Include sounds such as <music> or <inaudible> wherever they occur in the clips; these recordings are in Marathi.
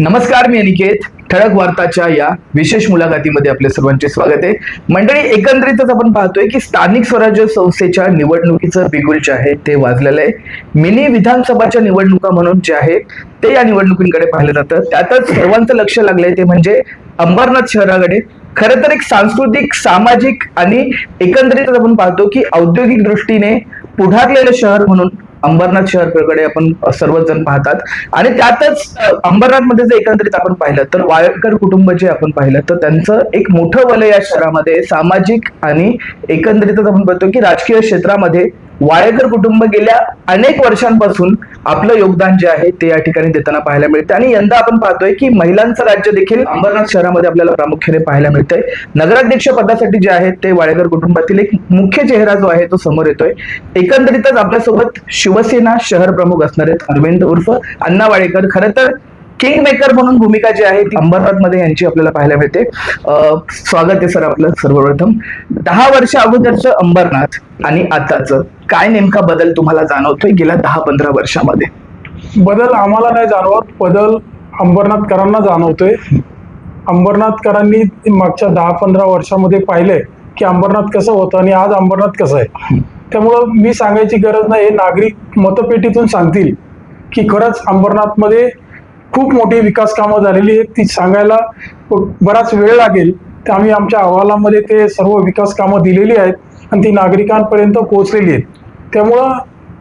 नमस्कार मी अनिकेत. ठळक वार्ताच्या या विशेष मुलाखतीमध्ये आपल्या सर्वांचे स्वागत आहे. मंडळी एकंदरीतच आपण पाहतोय की स्थानिक स्वराज्य संस्थेच्या निवडणुकीचं बिगुल जे आहे ते वाजलेलं आहे. मिनी विधानसभाच्या निवडणुका म्हणून जे आहे ते या निवडणुकींकडे पाहिलं जातं. त्यातच सर्वांचं लक्ष लागलंय ते म्हणजे अंबरनाथ शहराकडे. खरं तर एक सांस्कृतिक सामाजिक आणि एकंदरीतच आपण पाहतो की औद्योगिक दृष्टीने पुढारलेलं शहर म्हणून अंबरनाथ शहरकडे आपण सर्वच जण पाहतात. आणि त्यातच अंबरनाथमध्ये जर एकंदरीत आपण पाहिलं तर वाळकर कुटुंब जे आपण पाहिलं तर त्यांचं एक मोठं वलय या शहरामध्ये सामाजिक आणि एकंदरीतच आपण बघतो की राजकीय क्षेत्रामध्ये वाळेकर कुटुंब गेल्या अनेक वर्षांपासून आपलं योगदान जे आहे ते या ठिकाणी देताना पाहायला मिळते आणि यंदा आपण पाहतोय की महिलांचं राज्य देखील अंबरनाथ शहरामध्ये आपल्याला प्रामुख्याने पाहायला मिळतंय. नगराध्यक्ष पदासाठी जे आहे ते वाळेकर कुटुंबातील एक मुख्य चेहरा जो आहे तो समोर येतोय. एकंदरीतच आपल्यासोबत शिवसेना शहर प्रमुख असणार आहेत अरविंद उर्फ अण्णा वाळेकर खरं तर किंग मेकर म्हणून भूमिका जी आहे ती अंबरनाथमध्ये यांची आपल्याला पाहायला मिळते. अं, स्वागत आहे सर आपलं सर्वप्रथम. दहा वर्ष अगोदरचं अंबरनाथ आणि आताचं काय नेमका बदल तुम्हाला जाणवतोय गेल्या दहा पंधरा वर्षामध्ये? बदल आम्हाला नाही जाणवत बदल अंबरनाथकरांना जाणवतोय. अंबरनाथकरांनी मागच्या दहा पंधरा वर्षामध्ये पाहिलंय की अंबरनाथ कसं होतं आणि आज अंबरनाथ कसं आहे. त्यामुळं मी सांगायची गरज नाही हे नागरिक मतपेटीतून सांगतील की खरंच अंबरनाथमध्ये खूप मोठी विकास कामं झालेली आहेत. ती सांगायला बराच वेळ लागेल. तर आम्ही आमच्या अहवालामध्ये ते सर्व विकास कामं दिलेली आहेत आणि ती नागरिकांपर्यंत पोहोचलेली आहेत. त्यामुळं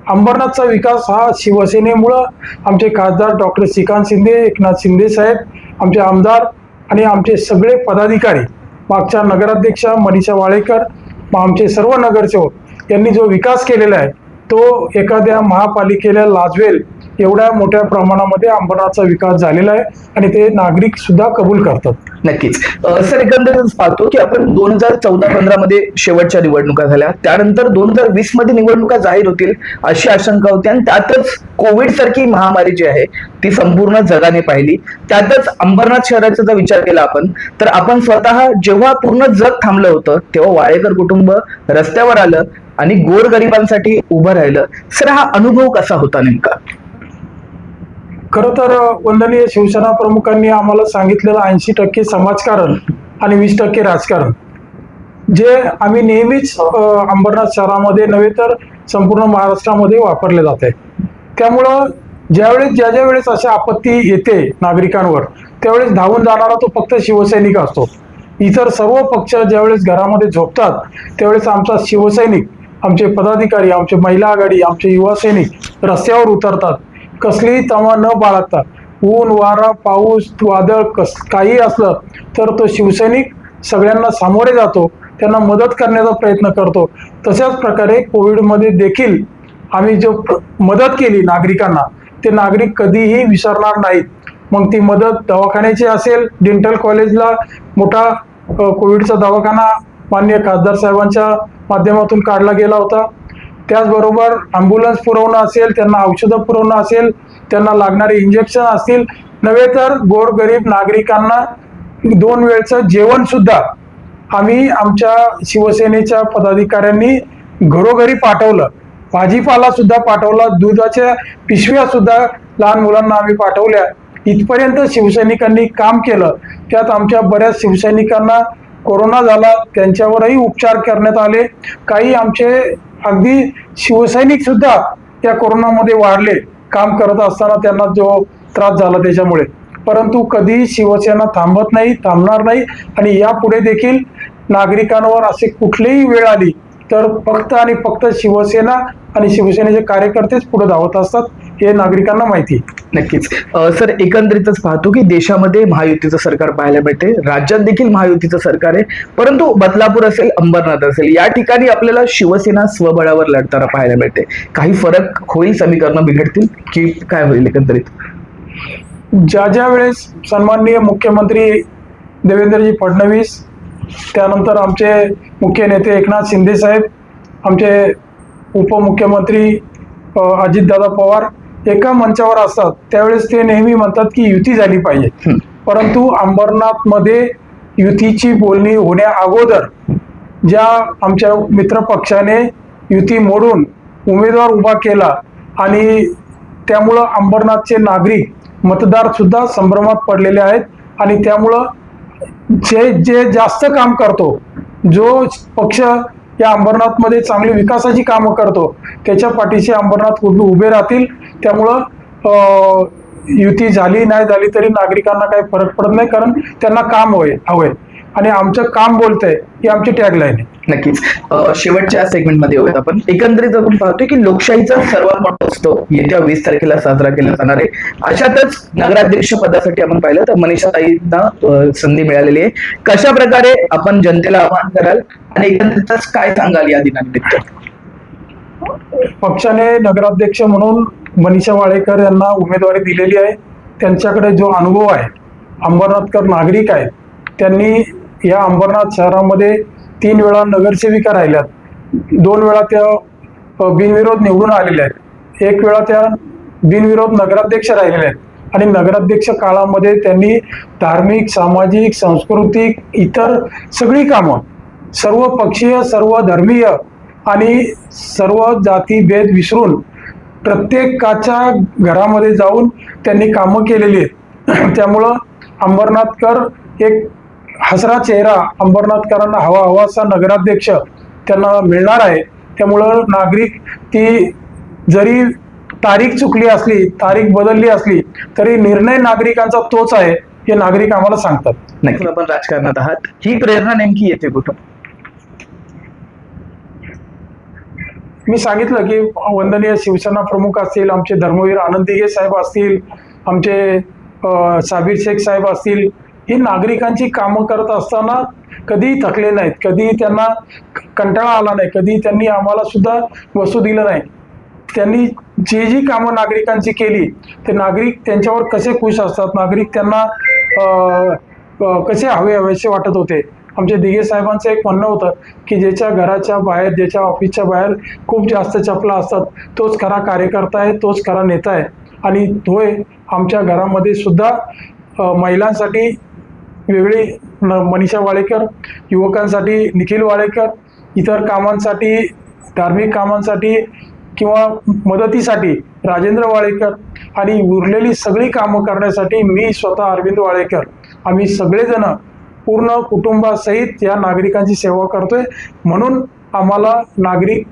अंबरनाथचा विकास हा शिवसेनेमुळं आमचे खासदार डॉक्टर श्रीकांत शिंदे एकनाथ शिंदे साहेब आमचे आमदार आणि आमचे सगळे पदाधिकारी मागच्या नगराध्यक्षा मनीषा वाळेकर मग आमचे सर्व नगरसेवक यांनी जो विकास केलेला आहे तो एखाद्या महापालिकेला लाजवेल. एवढ्या मोठ्या प्रमाणामध्ये अंबरनाथचा विकास झालेला आहे आणि ते नागरिक सुद्धा कबूल करतात. नक्कीच. सर एकंदरच पाहतो की आपण दोन हजार चौदा पंधरा मध्ये शेवटच्या निवडणुका झाल्या. त्यानंतर दोन हजार वीसमध्ये निवडणुका जाहीर होतील अशी आशंका होती आणि त्यातच कोविड सारखी महामारी जी आहे ती संपूर्ण जगाने पाहिली. त्यातच अंबरनाथ शहराचा जर विचार केला आपण तर आपण स्वतः जेव्हा पूर्ण जग थांबलं होतं तेव्हा वाळेकर कुटुंब रस्त्यावर आलं आणि गोरगरिबांसाठी उभं राहिलं. सर हा अनुभव कसा होता नेमका? खरं तर वंदनीय शिवसेना प्रमुखांनी आम्हाला सांगितलेलं ऐंशी टक्के समाजकारण आणि वीस टक्के राजकारण. जे आम्ही नेहमीच अंबरनाथ शहरामध्ये नव्हे तर संपूर्ण महाराष्ट्रामध्ये वापरले जाते त्यामुळं ज्यावेळेस ज्या ज्या वेळेस अशा आपत्ती येते नागरिकांवर त्यावेळेस धावून जाणारा तो फक्त शिवसैनिक असतो. इतर सर्व पक्ष ज्यावेळेस घरामध्ये झोपतात त्यावेळेस आमचा शिवसैनिक आमचे पदाधिकारी आमचे महिला आघाडी आमचे युवा सैनिक रस्त्यावर उतरतात. कसलीही तमा न बाळगता ऊन वारा पाऊस वादळ कस काही असलं तर तो शिवसैनिक सगळ्यांना सामोरे जातो त्यांना मदत करण्याचा प्रयत्न करतो. तशाच प्रकारे कोविडमध्ये देखील आम्ही जो प्र- मदत केली नागरिकांना ते नागरिक कधीही विसरणार नाहीत. मग ती मदत दवाखान्याची असेल डेंटल कॉलेजला मोठा कोविडचा दवाखाना मान्य खासदार साहेबांच्या माध्यमातून काढला गेला होता. त्याचबरोबर ॲम्ब्युलन्स पुरवणं असेल त्यांना औषधं पुरवणं असेल त्यांना लागणारे इंजेक्शन असतील नव्हे तर गोरगरीब नागरिकांना दोन वेळचं जेवण सुद्धा आम्ही आमच्या शिवसेनेच्या पदाधिकाऱ्यांनी घरोघरी पाठवलं. भाजीपाला सुद्धा पाठवला दुधाच्या पिशव्या सुद्धा लहान मुलांना आम्ही पाठवल्या. इथपर्यंत शिवसैनिकांनी काम केलं. त्यात आमच्या बऱ्याच शिवसैनिकांना कोरोना झाला त्यांच्यावरही उपचार करण्यात आले. काही आमचे अगदी शिवसैनिक सुद्धा त्या कोरोनामध्ये वाढले. काम करत असताना त्यांना जो त्रास झाला त्याच्यामुळे. परंतु कधीही शिवसेना थांबत नाही थांबणार नाही. आणि यापुढे देखील नागरिकांवर असे कुठलीही वेळ आली तर फक्त आणि फक्त शिवसेना आणि शिवसेनेचे कार्यकर्तेच पुढे धावत असतात. हे नागरिकांना माहिती नक्कीच. सर एकंदरीतच पाहतो की देशामध्ये महायुतीचं सरकार पाहायला मिळते. राज्यात देखील महायुतीचं सरकार आहे. परंतु बदलापूर असेल अंबरनाथ असेल या ठिकाणी आपल्याला शिवसेना स्वबळावर लढताना पाहायला मिळते. काही फरक होईल समीकरणं बिघडतील की काय होईल एकंदरीत? ज्या ज्या वेळेस सन्माननीय मुख्यमंत्री देवेंद्रजी फडणवीस त्यानंतर आमचे मुख्य नेते एकनाथ शिंदे साहेब आमचे उपमुख्यमंत्री अजितदादा पवार एका मंचावर असतात त्यावेळेस ते नेहमी म्हणतात की युती झाली पाहिजे. परंतु अंबरनाथमध्ये युतीची बोलणी होण्या अगोदर ज्या आमच्या मित्रपक्षाने युती मोडून उमेदवार उभा केला आणि त्यामुळं अंबरनाथचे नागरिक मतदार सुद्धा संभ्रमात पडलेले आहेत आणि त्यामुळं जे जे जास्त काम करतो जो पक्ष या अंबरनाथमध्ये चांगली विकासाची कामं करतो त्याच्या पाठीशी अंबरनाथ उभे राहतील त्यामुळं युती झाली नाही झाली तरी नागरिकांना काही फरक पडत नाही कारण त्यांना काम होय हवंय आणि आमचं काम बोलतंय ही आमची टॅगलाईन आहे. नक्कीच. शेवटच्या सेगमेंटमध्ये होत आपण. एकंदरीत आपण पाहतोय की लोकशाहीचा सर्वात मोठा उत्सव येत्या वीस तारखेला साजरा केला जाणार आहे. अशातच नगराध्यक्ष पदासाठी आपण पाहिलं तर मनीषाताईंना संधी मिळालेली आहे. कशा प्रकारे आपण जनतेला आवाहन कराल? आणि एकंदरीतच काय सांगाल या दिनानिमित्त? पक्षाने नगराध्यक्ष म्हणून मनीषा वाळेकर यांना उमेदवारी दिलेली आहे. त्यांच्याकडे जो अनुभव आहे अंबरनाथकर नागरिक आहेत त्यांनी या अंबरनाथ शहरामध्ये तीन वेळा नगरसेविका राहिल्यात. दोन वेळा त्या बिनविरोध निवडून आलेल्या आहेत. एक वेळा त्या बिनविरोध नगराध्यक्ष राहिलेल्या आहेत. आणि नगराध्यक्ष काळामध्ये त्यांनी धार्मिक सामाजिक सांस्कृतिक इतर सगळी कामं सर्व पक्षीय सर्व धर्मीय आणि सर्व जाती भेद विसरून प्रत्येकाच्या घरामध्ये जाऊन त्यांनी कामं केलेली आहेत. <clears throat> त्यामुळं अंबरनाथकर एक हसरा चेहरा अंबरनाथकरांना हवा हवासा नगराध्यक्ष त्यांना मिळणार आहे. त्यामुळं नागरिक ती जरी तारीख चुकली असली तारीख बदलली असली तरी निर्णय नागरिकांचा तोच आहे हे नागरिक आम्हाला सांगतात. नक्की. आपण राजकारणात आहात. ही प्रेरणा नेमकी येते कुठं? मी सांगितलं की वंदनीय शिवसेना प्रमुख असतील आमचे धर्मवीर आनंद साहेब असतील आमचे साबीर शेख साहेब असतील ही नागरिकांची कामं करत असताना कधीही थकले नाहीत कधीही त्यांना कंटाळा आला नाही कधी त्यांनी आम्हाला सुद्धा वसू दिलं नाही. त्यांनी जी जी कामं नागरिकांची केली ते नागरिक त्यांच्यावर कसे खुश असतात नागरिक त्यांना कसे हवे हवेसे वाटत होते आमच्या दिघे साहेबांचं एक म्हणणं होतं की ज्याच्या घराच्या बाहेर ज्याच्या ऑफिसच्या बाहेर खूप जास्त चपला असतात. तोच खरा कार्यकर्ता आहे तोच खरा नेता आहे. आणि तोय आमच्या घरामध्ये सुद्धा महिलांसाठी वेगळी न- मनीषा वाळेकर युवकांसाठी निखिल वाळेकर इतर कामांसाठी धार्मिक कामांसाठी किंवा मदतीसाठी राजेंद्र वाळेकर आणि उरलेली सगळी कामं करण्यासाठी मी स्वतः अरविंद वाळेकर आम्ही सगळेजण पूर्ण कुटुंबासहित या नागरिकांची सेवा करतोय. म्हणून आम्हाला नागरिक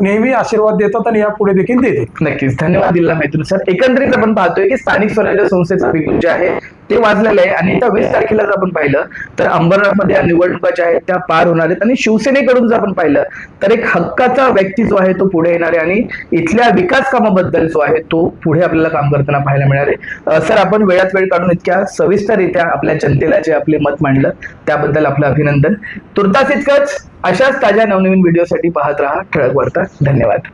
नेहमी आशीर्वाद देतात आणि यापुढे देखील देतील नक्कीच. धन्यवाद दिला मैत्री सर. एकंदरीत आपण पाहतोय की स्थानिक स्वराज्य संस्थेचा विकून जे आहे ते वाजलेलं आहे. आणि त्या वीस तारखेला जर आपण पाहिलं तर अंबरनाथमध्ये निवडणुका ज्या आहेत त्या पार होणार आहेत. आणि शिवसेनेकडून जर आपण पाहिलं तर एक हक्काचा व्यक्ती जो आहे तो पुढे येणार आहे. आणि इथल्या विकास कामाबद्दल जो आहे तो पुढे आपल्याला काम करताना पाहायला मिळणार आहे. सर आपण वेळात वेळ काढून इतक्या सविस्तररित्या आपल्या जनतेला जे आपले मत मांडलं त्याबद्दल आपलं अभिनंदन. तुर्तास इतकंच अशाच ताज्या नवनवीन व्हिडिओसाठी पाहत राहा. ठळक वार्ता. धन्यवाद.